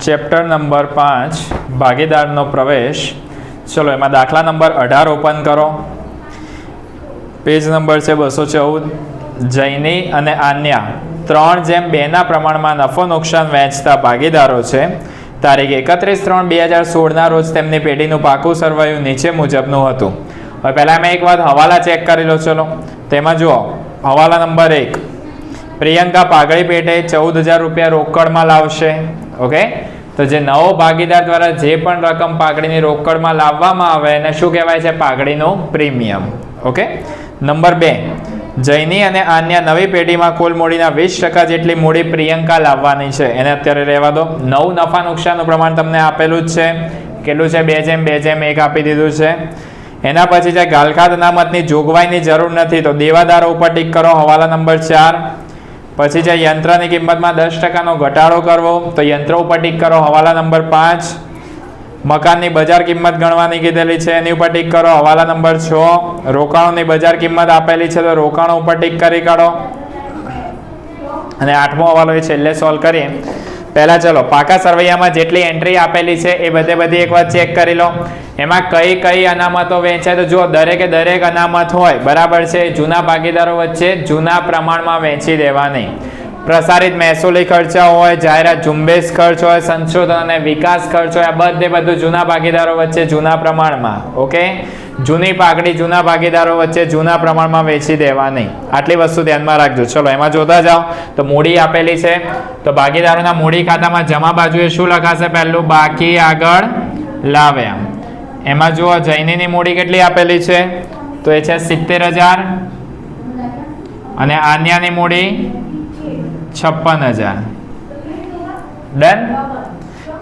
Chapter number પાંચ, ભાગીદારનો પ્રવેશ. ચલો, એમાં દાખલા નંબર અઢાર ઓપન કરો. પેજ નંબર છે બસો ચૌદ. જૈની અને આન્યા, ત્રણ જેમ બેના પ્રમાણમાં નફો નુકસાન વહેંચતા ભાગીદારો છે. તારીખ એકત્રીસ ત્રણ બે હજાર સોળના રોજ તેમની પેઢીનું પાકું સરવાયું નીચે મુજબનું હતું. હવે પહેલાં મેં એક વાત હવાલા ચેક કરી લો, ચલો. તેમાં જુઓ, હવાલા નંબર એક. પ્રિયંકા પાઘડી પેટે ચૌદ હજાર રૂપિયા રોકડમાં લાવશે. ઓકે? તો જે નવો ભાગીદાર દ્વારા જે પણ રકમ પાઘડીની રોકડમાં લાવવામાં આવે એને શું કહેવાય છે? પાઘડીનું પ્રીમિયમ. ઓકે? નંબર બે જૈની અને આન્ય નવી પેઢીમાં કુલ મૂડીના વીસ ટકા જેટલી મૂડી પ્રિયંકા લાવવાની છે. એને અત્યારે રહેવા દો. નવ નફા નુકસાનનું પ્રમાણ તમને આપેલું જ છે. કેટલું છે? બે જેમ બે જેમ એક આપી દીધું છે. એના પછી જે ગાલખાત અનામતની જોગવાઈની જરૂર નથી. તો દેવાદારો ઉપર ટીક કરો. હવાલા નંબર ચાર પછી જે યંત્રની કિંમતમાં દસ ટકાનો ઘટાડો કરવો, તો યંત્ર ઉપર ટીક કરો, હવાલા નંબર પાંચ. મકાનની બજાર કિંમત ગણવાની કીધેલી છે, એની ઉપર ટીક કરો, હવાલા નંબર છ. રોકાણોની બજાર કિંમત આપેલી છે, તો રોકાણો ઉપર ટીક કરી કાઢો. અને આઠમો હવાલો એ છેલ્લે સોલ્વ કરીએ. પહેલાં ચલો, પાકા સરવૈયામાં જેટલી એન્ટ્રી આપેલી છે એ બધે બધી એકવાર ચેક કરી લો. એમાં કઈ કઈ અનામતો વહેંચાય તો જુઓ, દરેકે દરેક અનામત હોય. બરાબર છે? જૂના ભાગીદારો વચ્ચે જૂના પ્રમાણમાં વહેંચી દેવાની. પ્રસારિત મહેસૂલી ખર્ચા હોય, જાહેરાત ઝુંબેશ ખર્ચ હોય, સંશોધન અને વિકાસ ખર્ચ હોય, આ બધે બધું જૂના ભાગીદારો વચ્ચે જૂના પ્રમાણમાં, ઓકે? જૂની પાકડી જૂના ભાગીદારો વચ્ચે જૂના પ્રમાણમાં વેચી દેવાની. આટલી વસ્તુ ધ્યાનમાં રાખજો. ચલો, એમાં જોતા જાઓ. તો મૂડી આપેલી છે. તો ભાગીદારોના મૂડી ખાતામાં જમા બાજુએ શું લખાશે પહેલું? બાકી આગળ લાવ્યા એમાં જુઓ, જૈનીની મૂડી કેટલી આપેલી છે? તો એ છે સિત્તેર હજાર. અને આન્યાની મૂડી છપ્પન હજાર. ડન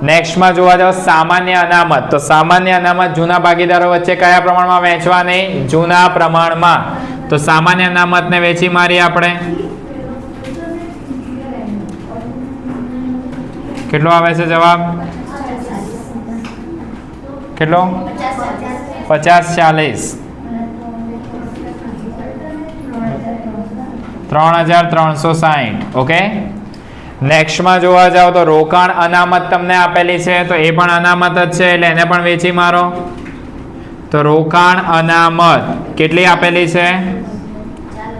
નેક્સ્ટમાં જોવા જાવ સામાન્ય અનામત. તો સામાન્ય અનામત જૂના ભાગીદારો વચ્ચે કયા પ્રમાણમાં વેચવાની જૂના પ્રમાણમાં. તો સામાન્ય અનામતને વેચી મારીએ આપણે. કેટલો આવે છે જવાબ? કેટલો? પચાસ ચાલીસ. ત્રણ હજાર ત્રણસો સાહીઠ ઓકે નેક્સ્ટમાં જોવા જાઓ તો રોકાણ અનામત તમને આપેલી છે તો એ પણ અનામત જ છે એટલે એને પણ વેચી મારો. તો રોકાણ અનામત કેટલી આપેલી છે?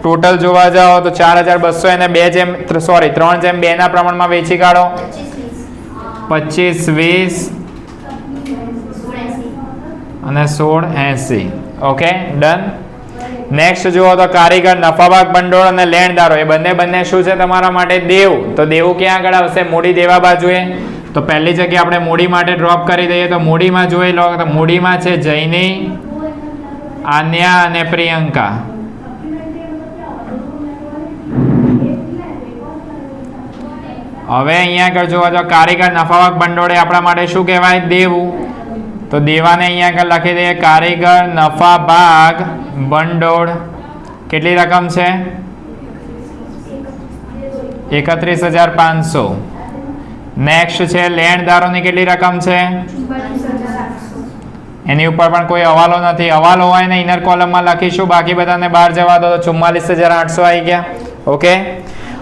ટોટલ જોવા જાઓ તો ચાર હજાર બસો એને બે જેમ સોરી ત્રણ જેમ બે ના પ્રમાણમાં વેચી કાઢો. પચીસ વીસ. અને સોળ એંસી ઓકે ડન નેક્સ્ટ જુઓ તો કારીગર નફાભાગ ભંડોળ અને લેણદારો, એ બંને બંને શું છે તમારા માટે? દેવ. તો દેવું ક્યાં આગળ આવશે? મૂડી દેવા બાજુએ. તો પહેલી જગ્યાએ આપણે મૂડી માટે ડ્રોપ કરી દઈએ તો મૂડીમાં જોઈ લો, તો મૂડીમાં છે જૈની, આન્યા અને પ્રિયંકા. હવે અહીંયા આગળ જોવા જો કારીગર નફાવાક ભંડોળે આપણા માટે શું કહેવાય? દેવું. તો દેવાને અહીંયા આગળ લખી દઈએ, કારીગર, નફા ભાગ ભંડોળ, કેટલી રકમ છે? એકત્રીસ હજાર પાંચસો. નેક્સ્ટ છે, લેણદારોની કેટલી રકમ છે? એની ઉપર પણ કોઈ હવાલો નથી. હવાલો હોય ને ઇનર કોલમમાં લખીશું. બાકી બધાને બહાર જવા દો તો ચુમ્માલીસ હજાર આઠસો આવી ગયા. ઓકે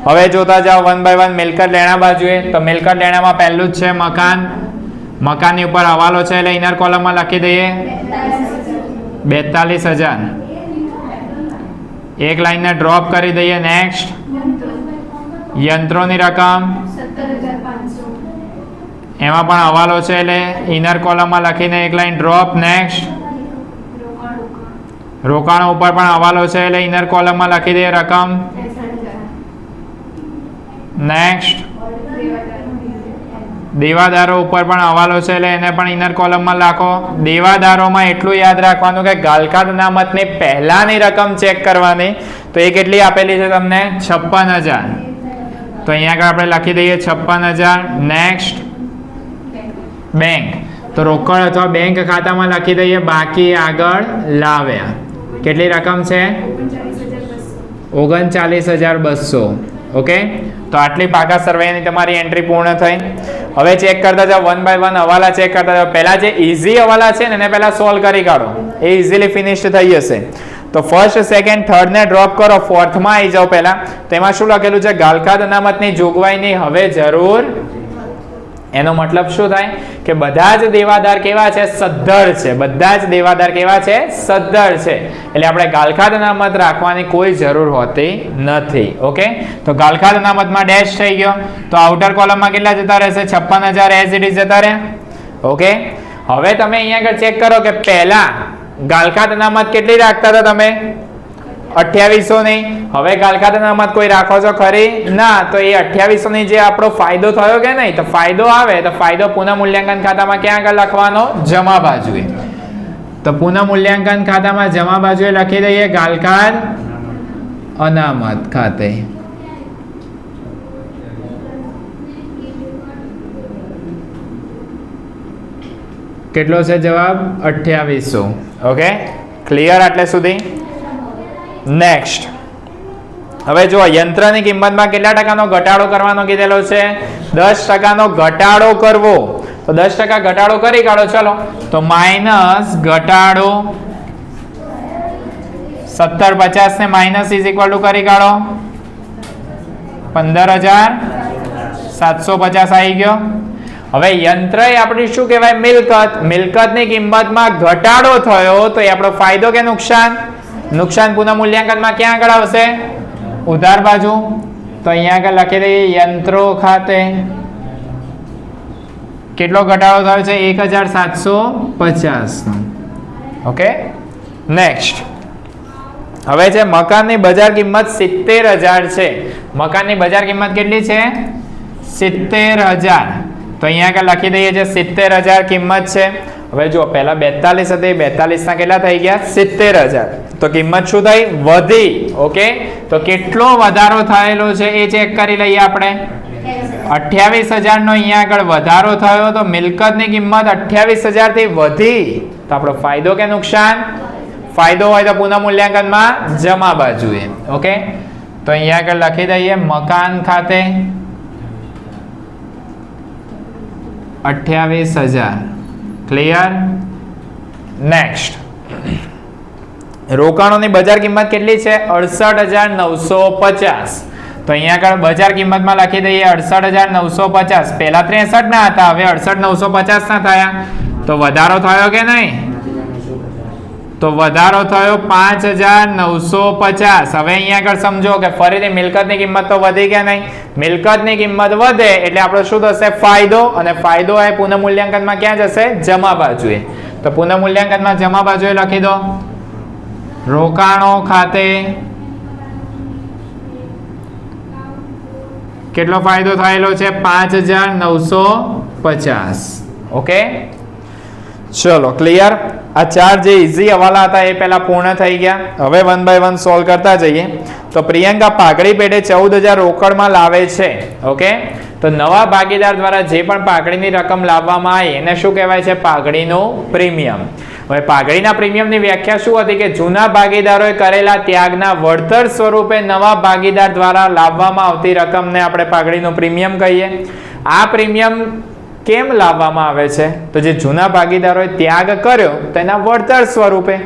હવે જોતા જાઓ વન બાય વન મિલકત લેણા બાજુએ. તો મિલકત લેણામાં પહેલું જ છે મકાન. મકાનની ઉપર હવાલો છે, એટલે ઇનર કોલમમાં લખી દઈએ. બેતાલીસ હજાર. એક લાઈનને ડ્રોપ કરી દઈએ નેક્સ્ટ યંત્રોની રકમ. એમાં પણ હવાલો છે, એટલે ઇનર કોલમમાં લખીને એક લાઈન ડ્રોપ નેક્સ્ટ રોકાણો ઉપર પણ હવાલો છે, એટલે ઇનર કોલમમાં લખી દઈએ રકમ. નેક્સ્ટ દેવાદારો ઉપર પણ હવાલો છે, એટલે એને પણ ઇનર કોલમમાં લખો. દેવાદારોમાં એટલું યાદ રાખવાનું કે ગાલખાત અનામતની પહેલાની રકમ ચેક કરવાની. તો એ કેટલી આપેલી છે તમને? છપ્પન હજાર. તો અહીંયા આગળ આપણે લખી દઈએ, છપ્પન હજાર. નેક્સ્ટ બેંક તો રોકડ અથવા બેંક ખાતામાં લખી દઈએ, બાકી આગળ લાવ્યા. કેટલી રકમ છે? ઓગણચાલીસ હજાર બસો. ઓકે? તો આટલી પાકા સર્વેની તમારી એન્ટ્રી પૂર્ણ થઈ. હવે ચેક કરતા જાઓ. વન બાય વન હવાલા ચેક કરતા જાઓ. પહેલા જે ઇઝી હવાલા છે ને, એને પહેલા સોલ્વ કરી કાઢો. એ ઇઝીલી ફિનિશ થઈ જશે. તો ફર્સ્ટ સેકન્ડ થર્ડ ને ડ્રોપ કરો. ફોર્થમાં આવી જાઓ પહેલા. તેમાં શું લખેલું છે? ગાલખાદ અનામતની જોગવાઈની હવે જરૂર એનો મતલબ શું થાય? કે બધા જ દેવાદાર કેવા છે? સદ્ધર છે. બધા જ દેવાદાર કેવા છે? સદ્ધર છે. એટલે આપણે ગાલખાદ અનામત રાખવાની કોઈ જરૂર હોતી નથી. ઓકે તો ગાલખાદ અનામતમાં ડેશ થઈ ગયો. તો આઉટર કોલમમાં કેટલા જતા રહેશે? છપ્પન હજાર એસ ઇટ ઇઝ જતા રહે ઓકે હવે તમે અહીંયા આગળ ચેક કરો કે પહેલા ગાલખાદ અનામત કેટલી રાખતા હતા તમે? અઠ્યાવીસો ની હવે કાલકાતાના અનામત કોઈ રાખો છો ખરી? ના, તો એ અઠ્યાવીસો ની જે આપણો ફાયદો થયો કે નહીં? તો ફાયદો આવે, તો ફાયદો પુનઃ મૂલ્યાંકન ખાતામાં ક્યાં આગળ લખવાનો? જમા બાજુએ. તો પુનઃ મૂલ્યાંકન ખાતામાં જમા બાજુએ લખી દઈએ ગાલખાત અનામત ખાતે. કેટલો છે જવાબ? અઠ્યાવીસો. ઓકે? ક્લિયર આટલે સુધી? નેક્સ્ટ હવે જો યંત્રની કિંમતમાં કેટલા ટકાનો ઘટાડો કરવાનો કીધેલો છે? દસ ટકાનો ઘટાડો કરવો. તો દસ ટકા ઘટાડો કરી કાઢો, ચલો. તો માઇનસ ઘટાડો સત્તર પચાસ ને માઇનસ ઇઝ ઇક્વલ ટુ કરી કાઢો. પંદર હજાર સાતસો પચાસ આવી ગયો. હવે યંત્ર એ આપણી શું કહેવાય? મિલકત. મિલકતની કિંમતમાં ઘટાડો થયો તો એ આપણો ફાયદો કે નુકસાન? નુકસાન પુનઃ મૂલ્યાંકનમાં ક્યાં આગળ આવશે? ઉધાર બાજુ. તો અહીંયા આગળ લખી દઈએ, યંત્રો ખાતે. કેટલો ઘટાડો થયો છે? એક હજાર સાતસો પચાસનો. ઓકે નેક્સ્ટ હવે છે, મકાનની બજાર કિંમત સિત્તેર હજાર છે. મકાનની બજાર કિંમત કેટલી છે? સિત્તેર હજાર. તો અહીંયા આગળ લખી દઈએ છે સિત્તેર હજાર કિંમત છે. હવે જો પહેલા બેતાલીસ હતી બેતાલીસ ના કેટલા થઈ ગયા? સિત્તેર હજાર. તો કિંમત શું થઈ? વધી. ઓકે? તો કેટલો વધારો થયેલો છે એ ચેક કરી લઈએ આપણે. અઠ્યાવીસ હજાર નો અહીંયા આગળ વધારો થયો તો મિલકતની કિંમત અઠ્યાવીસ હજારથી વધી. તો આપણો ફાયદો કે નુકસાન? ફાયદો હોય તો પુનઃ મૂલ્યાંકનમાં જમા બાજુએ. ઓકે? તો અહીંયા આગળ લખી દઈએ, મકાન ખાતે અઠ્યાવીસ હજાર. ક્લિયર નેક્સ્ટ રોકાણોની બજાર કિંમત કેટલી છે? અડસઠ હજાર નવસો પચાસ. તો અહીંયા આગળ બજાર કિંમતમાં લખી દઈએ અડસઠ હજાર નવસો પચાસ. પહેલા ત્રેસઠ ના હતા, હવે અડસઠ નવસો પચાસ ના થયા. તો વધારો થયો કે નહીં? તો વધારો થયો પાંચ હજાર નવસો પચાસ. હવે અહીંયા આગળ સમજો કે ફરીથી મિલકતની કિંમત તો વધી કે નહીં? મિલકતની કિંમત વધે એટલે આપણો શું થશે? ફાયદો. અને ફાયદો એ પુનઃ મૂલ્યાંકનમાં ક્યાં જશે? જમા બાજુએ. તો પુનઃ મૂલ્યાંકનમાં જમા બાજુએ લખી દો. રોકાણો ખાતે કેટલો ફાયદો થયેલો છે? પાંચ હજાર નવસો પચાસ. ઓકે ચલો ક્લિયર આ ચાર જે ઇઝી હવાલા હતા એ પહેલા પૂર્ણ થઈ ગયા. હવે વન બાય વન સોલ્વ કરતા જઈએ. તો પ્રિયંકા પાઘડી પેટે ચૌદ હજાર રોકડમાં લાવે છે. ઓકે તો નવા ભાગીદાર દ્વારા જે પણ પાઘડીની રકમ લાવવામાં આવે, એને શું કહેવાય છે? પાઘડીનું પ્રીમિયમ. હવે પાઘડીના પ્રીમિયમની વ્યાખ્યા શું હતી કે જૂના ભાગીદારોએ કરેલા ત્યાગના વળતર સ્વરૂપે નવા ભાગીદાર દ્વારા લાવવામાં આવતી રકમને આપણે પાઘડીનું પ્રીમિયમ કહીએ. આ પ્રીમિયમ કેમ લાવવામાં આવે છે? તો જે જૂના ભાગીદારોએ ત્યાગ કર્યો તેના વળતર સ્વરૂપે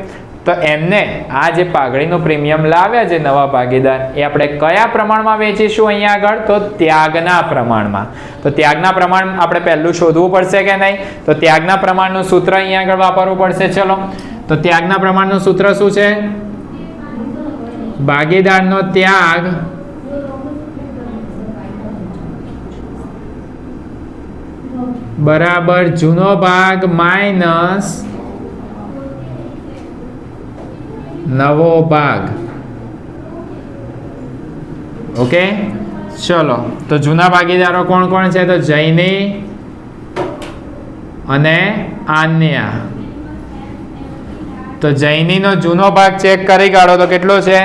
તો એમને આ જે પાઘડીનું પ્રીમિયમ લાવ્યા છે નવા ભાગીદાર, એ આપણે કયા પ્રમાણમાં વેચીશું અહીંયા આગળ? તો ત્યાગના પ્રમાણમાં. તો ત્યાગના પ્રમાણ આપણે પહેલું શોધવું પડશે કે નહીં? તો ત્યાગના પ્રમાણનું સૂત્ર અહીંયા આગળ વાપરવું પડશે, ચલો. તો ત્યાગના પ્રમાણનું સૂત્ર શું છે? ભાગીદારનો ત્યાગ બરાબર જૂનો ભાગ માઇનસ નવો ભાગ ઓકે ચલો, તો જૂના ભાગીદારો કોણ કોણ છે? તો જૈની અને આન્યા. તો જૈનીનો જૂનો ભાગ ચેક કરી કાઢો, તો કેટલો છે?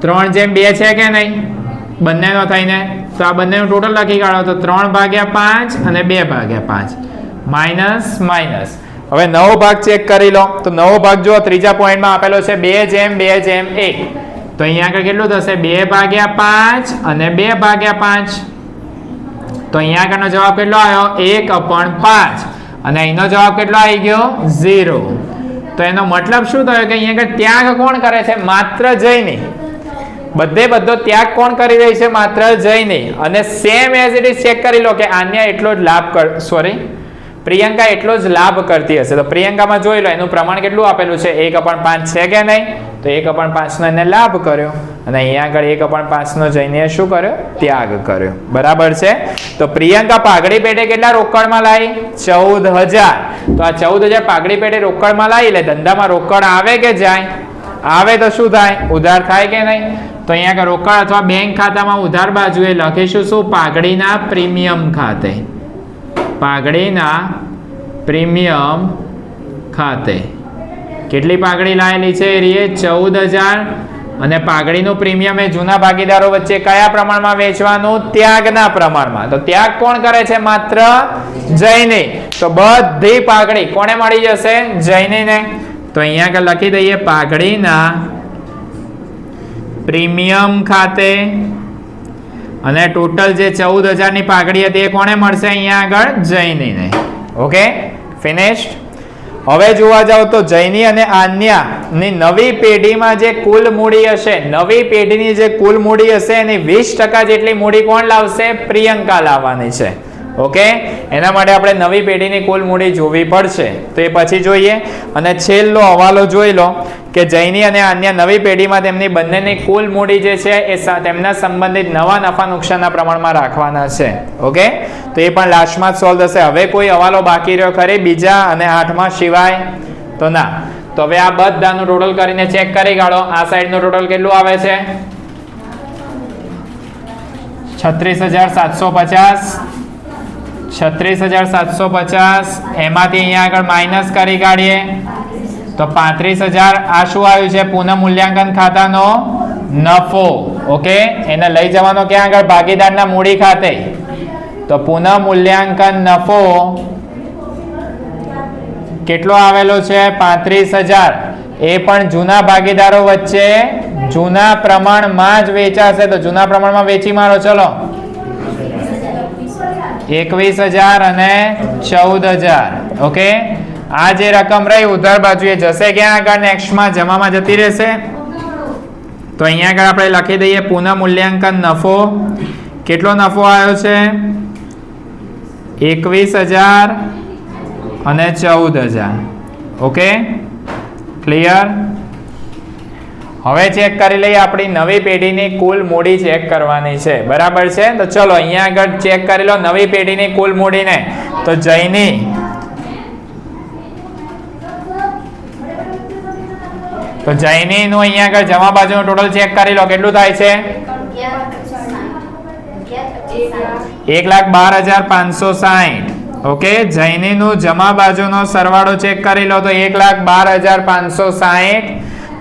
ત્રણ જેમ બે છે કે નહીં? બંનેનો થઈને. તો આ બંનેનું ટોટલ લખી કાઢો, તો ત્રણ ભાગ્યા પાંચ અને બે ભાગ્યા પાંચ. માઇનસ માઇનસ હવે નવો ભાગ ચેક કરી લો. તો નવો ભાગ જો ત્રીજા પોઈન્ટમાં આપેલો છે બે જેમ બે જેમ, એક. તો અહીંયા આગળ કેટલું થશે? બે ભાગ્યા પાંચ અને બે ભાગ્યા પાંચ. તો અહીંયા આગળનો જવાબ કેટલો આવ્યો? એક અપણ પાંચ. અને અહીંનો જવાબ કેટલો આવી ગયો? ઝીરો. તો એનો મતલબ શું થયો કે અહીંયા આગળ ત્યાગ કોણ કરે છે? માત્ર જઈને. બધે બધો ત્યાગ કોણ કરી રહી છે? માત્ર જઈને. અને same as it is check કરી લો કે આન્ય એટલો જ લાભ કર સોરી પ્રિયંકા એટલો જ લાભ કરતી હશે. તો પ્રિયંકામાં જોઈ લો, એનું પ્રમાણ કેટલું આપેલું છે? એક અપણ પાંચ છે કે નહીં? તો એક અપણ પાંચનો એને લાભ કર્યો. અને અહીંયા આગળ એક અપણ પાંચનો જઈને શું કર્યો? ત્યાગ કર્યો. બરાબર છે? તો પ્રિયંકા પાઘડી પેટે કેટલા રોકડમાં લાવી ચૌદ હજાર. તો આ ચૌદ હજાર પાઘડી પેટે રોકડમાં લાવી એટલે ધંધામાં રોકડ આવે કે જાય? આવે તો શું થાય? ઉધાર થાય કે નહીં? તો અહીંયા આગળ રોકડ અથવા બેંક ખાતામાં ઉધાર બાજુએ લખીશું શું? પાઘડીના પ્રીમિયમ ખાતે. પાઘડીના પ્રીમિયમ ખાતે. કેટલી પાઘડી લાયેલી છે રીએ ચૌદ હજાર અને પાઘડીનું પ્રીમિયમ એ જૂના ભાગીદારો વચ્ચે કયા પ્રમાણમાં વેચવાનું? ત્યાગના પ્રમાણમાં. તો ત્યાગ કોણ કરે છે? માત્ર જૈની તો બધી પાઘડી કોને મળી જશે? જૈનીને તો અહીંયા લખી દઈએ, પાઘડીના પ્રીમિયમ ખાતે અને ટોટલ જે ચૌદ હજારની પાઘડી હતી એ કોને મળશે અહીંયા આગળ? જૈનીને ઓકે? ફિનિશ્ડ હવે જોવા જાવ તો જૈની અને આન્યાની નવી પેઢીમાં જે કુલ મૂડી હશે, નવી પેઢીની જે કુલ મૂડી હશે એની વીસ ટકા જેટલી મૂડી કોણ લાવશે? પ્રિયંકા લાવવાની છે. ઓકે? એના માટે આપણે નવી પેઢીની કુલ મૂડી જોવી પડશે. તો એ પછી જોઈએ. અને છેલ્લો હવાલો જોઈ લો કે જૈની અને અન્ય નવી પેઢીમાં તેમની બંનેની કુલ મૂડી જે છે એ તેમના સંબંધિત નવા નફા નુકસાનના પ્રમાણમાં રાખવાના છે. ઓકે? તો એ પણ લાસ્ટમાં જ સોલ્વ થશે. હવે કોઈ હવાલો બાકી રહ્યો ખરી? બીજા અને આઠમાં સિવાય? તો ના. તો હવે આ બધાનું ટોટલ કરીને ચેક કરી કાઢો. આ સાઈડનું ટોટલ કેટલું આવે છે? છત્રીસ હજાર સાતસો પચાસ. છત્રીસ હજાર સાતસો પચાસ. એમાંથી અહીંયા આગળ માઇનસ કરી કાઢીએ. તો પાંત્રીસ હજાર આ શું આવ્યું છે? પુનઃ મૂલ્યાંકન ખાતાનો નફો. ઓકે? એને લઈ જવાનો ક્યાં આગળ? ભાગીદારના મૂડી ખાતે. તો પુનઃ મૂલ્યાંકન નફો કેટલો આવેલો છે? પાંત્રીસ હજાર. એ પણ જૂના ભાગીદારો વચ્ચે જૂના પ્રમાણમાં જ વેચાશે. તો જૂના પ્રમાણમાં વેચી મારો, ચલો. એકવીસ હજાર અને ચૌદ હજાર. ઓકે? આ જે રકમ રહી, ઉધાર બાજુએ જશે ક્યાં આગળ? નેક્સ્ટમાં જમામાં જતી રહેશે. તો અહીંયા આગળ આપણે લખી દઈએ, પુનઃ મૂલ્યાંકન નફો. કેટલો નફો આવ્યો છે? એકવીસ હજાર અને ચૌદ હજાર. ઓકે? ક્લિયર હવે ચેક કરી લઈએ, આપણી નવી પેઢીની કુલ મૂડી ચેક કરવાની છે. બરાબર છે? તો ચલો, અહીંયા આગળ ચેક કરી લો નવી પેઢીની કુલ મૂડીને. તો જૈની તો જૈનીનું અહીંયા આગળ જમા બાજુનું ટોટલ ચેક કરી લો. કેટલું થાય છે? એક લાખ બાર હજાર પાંચસો સાહીઠ ઓકે જૈનીનું જમા બાજુનો સરવાળો ચેક કરી લો. તો એક લાખ બાર હજાર પાંચસો સાહીઠ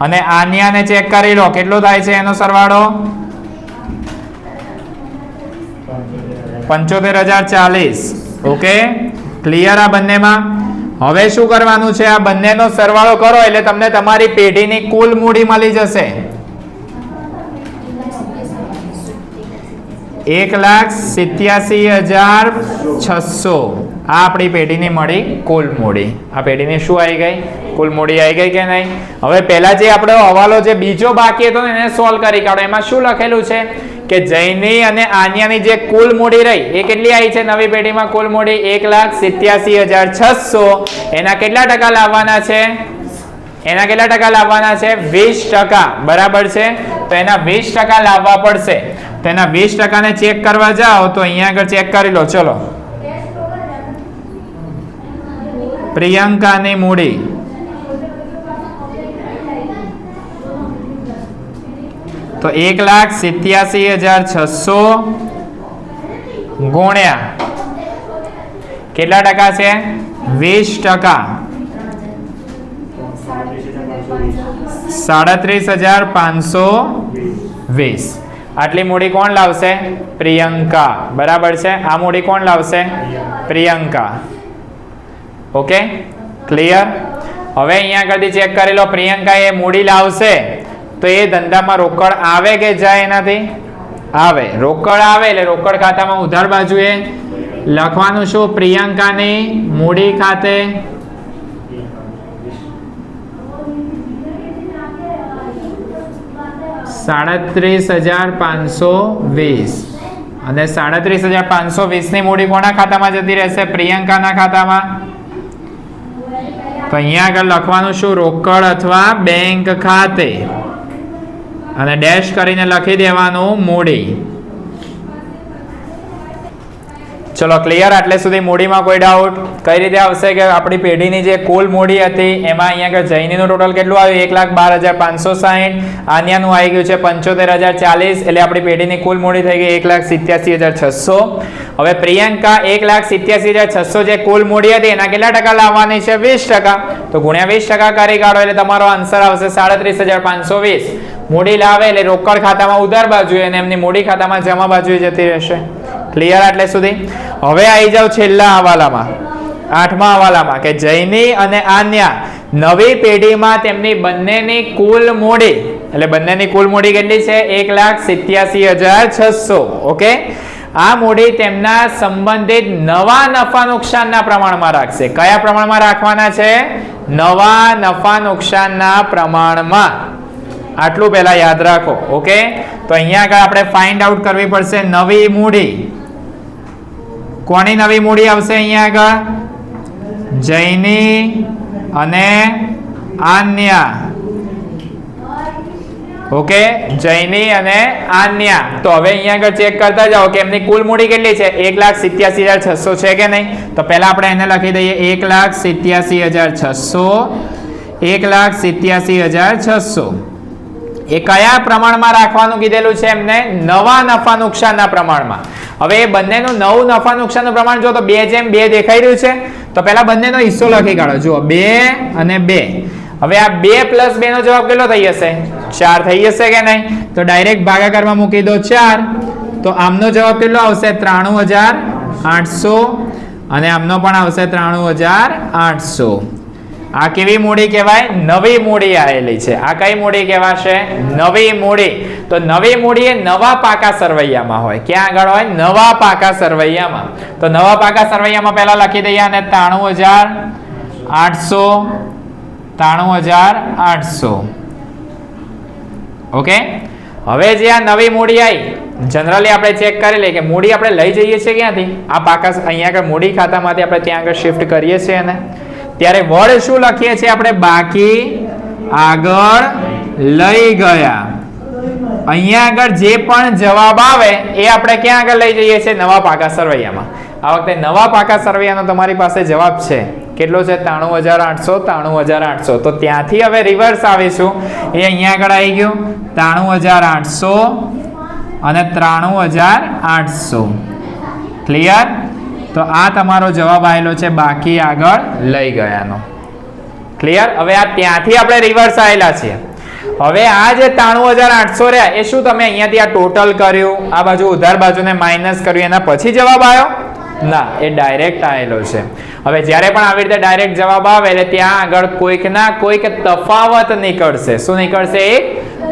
અને આન્યાને ચેક કરી લો. કેટલો થાય છે એનો સરવાળો? પંચોતેર હજાર ચાલીસ. ઓકે ક્લિયર આ બંનેમાં? હવે શું કરવાનું છે? આ બંનેનો સરવાળો કરો એટલે તમને તમારી પેઢીની કુલ મૂડી મળી જશે. એક લાખ સિત્યાસી હજાર છસો. આ આપણી પેઢીની મળી કુલ મૂડી. આ પેઢીની શું આવી ગઈ? કુલ મૂડી આવી ગઈ કે નહીં? હવે પહેલા જે આપણો હવાલો જે બીજો બાકી હતો ને, એને સોલ્વ કરી કાઢો. એમાં શું લખેલું છે કે જૈની અને આન્યાની જે કુલ મૂડી રહી, એ કેટલી આવી છે નવી પેઢીમાં? કુલ મૂડી એક લાખ સિત્યાસી હજાર છસો. એના કેટલા ટકા લાવવાના છે? એના કેટલા ટકા લાવવાના છે? વીસ ટકા. બરાબર છે? તો એના વીસ ટકા લાવવા પડશે. તો એના વીસ ટકાને ચેક કરવા જાઓ તો અહીંયા આગળ ચેક કરી લો. ચલો. પ્રિયંકાની મૂડી. તો એક લાખ સિત્યાસી હજાર છસો ગુણ્યા. કેટલા ટકા છે? વીસ ટકા. સાડત્રીસ હજાર પાંચસો વીસ. આટલી મૂડી કોણ લાવશે? પ્રિયંકા. બરાબર છે? આ મૂડી કોણ લાવશે? પ્રિયંકા. ઓકે? ક્લિયર? હવે અહીંયા આગળથી ચેક કરી લો પ્રિયંકા એ મૂડી લાવશે. તો એ ધંધામાં રોકડ આવે કે જાય એનાથી? આવે. રોકડ આવે એટલે રોકડ ખાતામાં ઉધાર બાજુએ લખવાનું શું? પ્રિયંકાની મૂડી ખાતે સાડત્રીસ હજાર પાંચસો વીસ. અને સાડત્રીસ હજાર પાંચસો વીસની મૂડી કોના ખાતામાં જતી રહેશે? પ્રિયંકાના ખાતામાં. તો અહીંયા આગળ લખવાનું શું? રોકડ અથવા બેંક ખાતે. અને ડેશ કરીને લખી દેવાનું મૂડી. ચલો ક્લિયર આટલે સુધી મૂડીમાં કોઈ ડાઉટ કઈ રીતે આવશે કે આપણી પેઢીની જે કુલ મૂડી હતી, એમાં અહીંયા જૈનીનું ટોટલ કેટલું આવ્યું? એક લાખ બાર હજાર પાંચસો સાહીઠ. આન્યાનું આવી ગયું છે પંચોતેર હજાર ચાલીસ, એટલે આપણી પેઢીની કુલ મૂડી થઈ ગઈ એક લાખ સિત્યાસી હજાર છસો. હવે પ્રિયંકા, એક લાખ સિત્યાસી હજાર છસો જે કુલ મૂડી હતી, એના કેટલા ટકા લાવવાની છે? વીસ ટકા. તો ગુણ્યા વીસ ટકા કરી કાઢો, એટલે તમારો આન્સર આવશે સાડત્રીસ હજાર પાંચસો વીસ. મૂડી લાવે એટલે રોકડ ખાતામાં ઉધાર બાજુએ અને એમની મૂડી ખાતામાં જમા બાજુએ જતી રહેશે. ક્લિયર એટલે સુધી? હવે આવી જાવ છેલ્લા હવાલામાં. આઠમા હવાલામાં કે જૈની અને આન્યા નવી પેઢીમાં તેમની બંનેની કુલ મૂડી, એટલે બંનેની કુલ મૂડી કેટલી છે? એક લાખ સિત્યાસી હજાર છસો, ઓકે? આ મૂડી તેમના સંબંધિત નવા નફા નુકસાનના પ્રમાણમાં રાખશે. કયા પ્રમાણમાં રાખવાના છે? નવા નફા નુકસાનના પ્રમાણમાં. આટલું પહેલા યાદ રાખો, ઓકે? તો અહીંયા આગળ આપણે ફાઇન્ડ આઉટ કરવી પડશે નવી મૂડી. કોની નવી મૂડી આવશે અહીંયા આગળ? જૈની અને આન્યા. ઓકે? જૈની અને આન્યા. તો હવે અહીંયા આગળ ચેક કરતા જાઓ કે એમની કુલ મૂડી કેટલી છે? એક લાખ સિત્યાસી હજાર છસો છે કે નહીં? તો પહેલા આપણે એને લખી દઈએ, એક લાખ સિત્યાસી હજાર છસો. એક લાખ સિત્યાસી હજાર છસો. એ કયા પ્રમાણમાં રાખવાનું કીધેલું છે એમને? નવા નફા નુકસાનના પ્રમાણમાં. હવે એ બંનેનું નવું નફા નુકસાનનું પ્રમાણ જો તો બે જેમ બે દેખાઈ રહ્યું છે. તો પહેલા બંનેનો હિસ્સો લખી કાઢો. જુઓ, બે અને બે. હવે આ બે પ્લસ બે નો જવાબ કેટલો થઈ જશે? ચાર થઈ જશે કે નહીં? તો ડાયરેક્ટ ભાગાકારમાં મૂકી દો ચાર. તો આમનો જવાબ કેટલો આવશે? ત્રાણું હજાર આઠસો. અને આમનો પણ આવશે ત્રાણું હજાર આઠસો. આ કેવી મૂડી કહેવાય? નવી મૂડી આવેલી છે. આ કઈ મૂડી કહેવાશે? નવી મૂડી. તો નવી મૂડી એ નવા પાકા સરવૈયામાં હોય. ક્યાં આગળ હોય? નવા પાકા સરવૈયામાં. તો નવા પાકા સરવૈયામાં પહેલા લખી દઈએ અને ત્રાણું હજાર આઠસો, ત્રાણું હજાર આઠસો. ઓકે? હવે જે આ નવી મૂડી આવી જનરલી આપણે ચેક કરી લઈએ કે મૂડી આપણે લઈ જઈએ છીએ ક્યાંથી? આ પાકા અહીંયા આગળ મૂડી ખાતામાંથી આપણે ત્યાં આગળ શિફ્ટ કરીએ છીએ અને ત્યારે વડ શું લખીએ છીએ આપણે? બાકી આગળ લઈ ગયા. અહીંયા આગળ જે પણ જવાબ આવે, એ આપણે ક્યાં આગળ લઈ જઈએ છીએ? નવા પાકા સરવૈયામાં. આ વખતે નવા પાકા સરવૈયાનો તમારી પાસે જવાબ છે. કેટલો છે? ત્રાણું હજાર આઠસો, ત્રાણું હજાર આઠસો. તો ત્યાંથી હવે રિવર્સ આવીશું. એ અહીંયા આગળ આવી ગયું. ત્રાણું હજાર આઠસો અને ત્રાણું હજાર આઠસો. ક્લિયર તો આ તમારો જવાબ આવેલો છે બાકી આગળ લઈ ગયાનો. ક્લિયર હવે આ ત્યાંથી આપણે રિવર્સ આવેલા છીએ. હવે આ જે ત્રાણું હજાર આઠસો રહ્યા, એ શું તમે અહીંયાથી આ ટોટલ કર્યું? આ બાજુ ઉધાર બાજુને માઇનસ કર્યું, એના પછી જવાબ આવ્યો? ના, એ ડાયરેક્ટ આવેલો છે. હવે જ્યારે પણ આવી રીતે ડાયરેક્ટ જવાબ આવે, એટલે ત્યાં આગળ કોઈક ના કોઈક તફાવત નીકળશે. શું નીકળશે? એક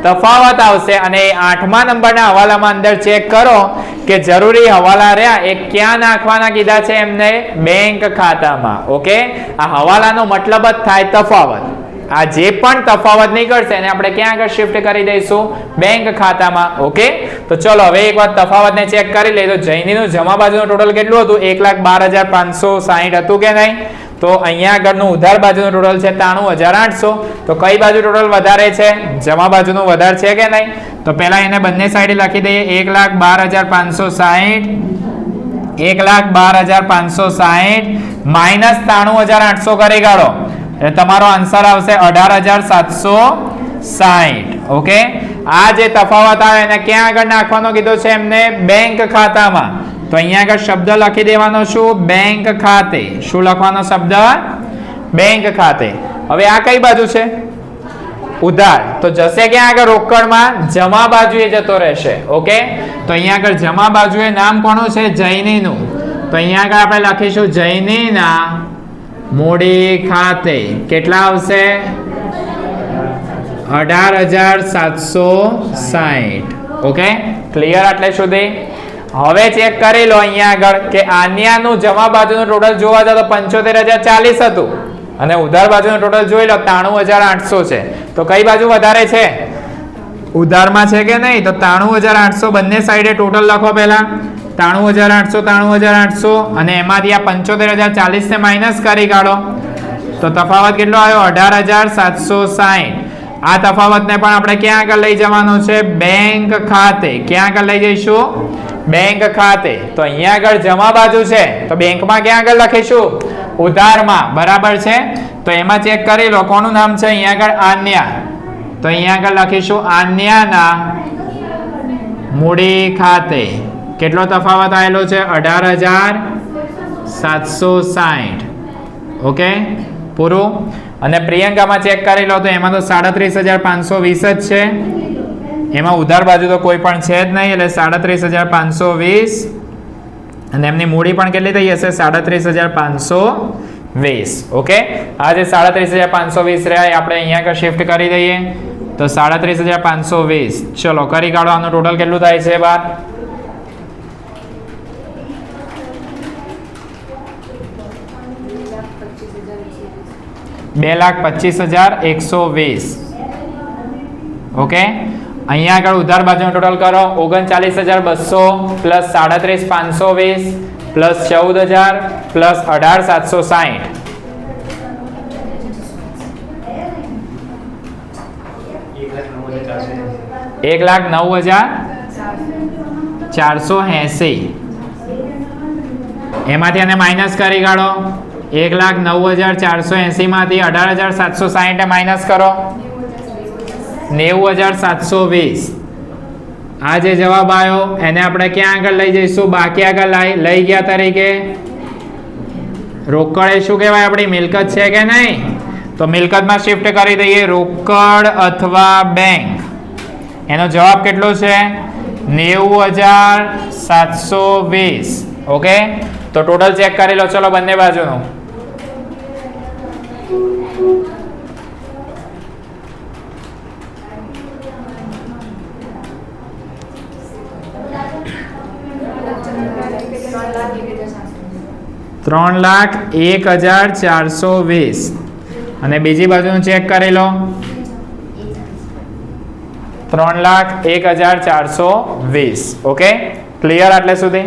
તફાવત આવશે અને એ આઠમા નંબરના હવાલામાં અંદર ચેક કરો કે જરૂરી હવાલા રહ્યા એ ક્યાં નાખવાના કીધા છે એમને બેંક ખાતામાં, ઓકે? આ હવાલાનો મતલબ જ થાય તફાવત. આ જે પણ તફાવત નીકળશે એને આપણે ક્યાં આગળ શિફ્ટ કરી દઈશું? બેંક ખાતામાં, ઓકે? તો ચલો, હવે એક વાર તફાવતને ચેક કરી લઈએ. તો જૈનીનું જમા બાજુનું ટોટલ કેટલું હતું? એક લાખ બાર હજાર પાંચસો સાહીઠ હતું કે નહીં? તો અહીંયા આગળનું ઉધાર બાજુનું ટોટલ છે ત્રાણું હજાર આઠસો. તો કઈ બાજુ ટોટલ વધારે છે? જમા બાજુનું વધારે છે કે નહીં? તો પહેલા એને બંને સાઈડે લખી દઈએ. એક લાખ બાર હજાર પાંચસો સાહીઠ. એક લાખ બાર હજાર પાંચસો સાહીઠ. માઇનસ ત્રાણું હજાર આઠસો કરી કાઢો. એટલે તમારો આન્સર આવશે અઢાર હજાર સાતસો સાહીઠ. ઓકે આ જે તફાવત આવે એને ક્યાં આગળ નાખવાનો કીધો છે એમને? બેંક ખાતામાં. તો અહીંયા આગળ શબ્દ લખી દેવાનો શું બેંક ખાતે. શું લખવાનો શબ્દ? બેંક ખાતે. હવે આ કઈ બાજુ છે? ઉધાર. તો જશે ક્યાં આગળ? રોકડમાં. જમા બાજુએ જતો રહેશે. ઓકે? તો અહીંયા આગળ જમા બાજુએ નામ કોનું છે? જૈનીનું. તો અહીંયા આગળ આપણે લખીશું જૈનીના મૂડી ખાતે. કેટલા આવશે? અઢાર હજાર સાતસો સાહીઠ. ઓકે? ક્લિયર આટલે સુધી? હવે ચેક કરી લો અહીંયા આગળ કે આન્યાનું જમા બાજુનું ટોટલ જોવા જાવ તો પંચોતેર હજાર ચાલીસ હતું. અને ઉધાર બાજુનું ટોટલ જોઈ લો ત્રાણું હજાર આઠસો છે. તો કઈ બાજુ વધારે છે? ઉધારમાં છે કે નહીં? તો ત્રાણું હજાર આઠસો બંને સાઈડે ટોટલ લખો પહેલા. ત્રાણું હજાર આઠસો, ત્રાણું હજાર આઠસો અને એમાંથી આ પંચોતેર હજાર ચાલીસને માઇનસ કરી કાઢો. તો તફાવત કેટલો આવ્યો? અઢાર હજાર સાતસો સાહીઠ આ તફાવતને પણ આપણે ક્યાં આગળ લઈ જવાનો છે? બેંક ખાતે. ક્યાં આગળ લઈ જઈશું? બેંક ખાતે. તો અહીંયા આગળ જમા બાજુ છે. તો બેંકમાં ક્યાં આગળ લખીશું? ઉધારમાં. બરાબર છે? તો એમાં ચેક કરી લો, કોનું નામ છે અહીંયા આગળ? આન્યા. તો અહીંયા આગળ લખીશું, આન્યાના મૂડી ખાતે. કેટલો તફાવત આવેલો છે? અઢાર હજાર સાતસો સાઠ ઓકે? પૂરું? અને પ્રિયંકામાં ચેક કરી લો તો એમાં તો સાડત્રીસ હજાર પાંચસો વીસ જ છે. એમાં ઉધાર બાજુ તો કોઈ પણ છે જ નહીં, એટલે સાડત્રીસ હજાર પાંચસો વીસ. અને એમની મૂડી પણ કેટલી થઈ હશે? સાડત્રીસ હજાર પાંચસો વીસ. ઓકે? આ જે સાડત્રીસ હજાર પાંચસો વીસ રહ્યા, એ આપણે અહીંયા આગળ શિફ્ટ કરી દઈએ. તો સાડત્રીસ હજાર પાંચસો વીસ. ચલો, કરી કાઢો. આનું ટોટલ કેટલું થાય છે, બાર? બે લાખ પચીસ હજાર એકસો વીસ. ઓકે? અહીંયા આગળ ઉધાર બાજુનો ટોટલ કરો. ઓગણચાલીસ હજાર બસો પ્લસ સાડત્રીસ પાંચસો વીસ પ્લસ ચૌદ હજાર પ્લસ અઢાર સાતસો સાહીઠ. એક લાખ નવ હજાર ચારસો એંસી. એમાંથી એને માઇનસ કરી કાઢો. એક લાખ નવ હજાર ચારસો એંસીમાંથી અઢાર હજાર સાતસો સાહીઠ માઇનસ કરો. નેવું હજાર સાતસો વીસ. આ જે જવાબ આવ્યો એને આપણે ક્યાં આગળ લઈ જઈશું? બાકી આગળ લઈ ગયા તરીકે? રોકડ એ શું કહેવાય આપણી? મિલકત છે કે નહીં? તો મિલકતમાં શિફ્ટ કરી દઈએ. રોકડ અથવા બેંક એનો જવાબ કેટલો છે? નેવું હજાર સાતસો વીસ. ઓકે? તો ટોટલ ચેક કરી લો. ચલો, બંને બાજુનું. ત્રણ લાખ એક હજાર ચારસો વીસ. અને બીજી બાજુનું ચેક કરી લો. ત્રણ લાખ એક હજાર ચારસો વીસ. ઓકે ક્લિયર આટલે સુધી?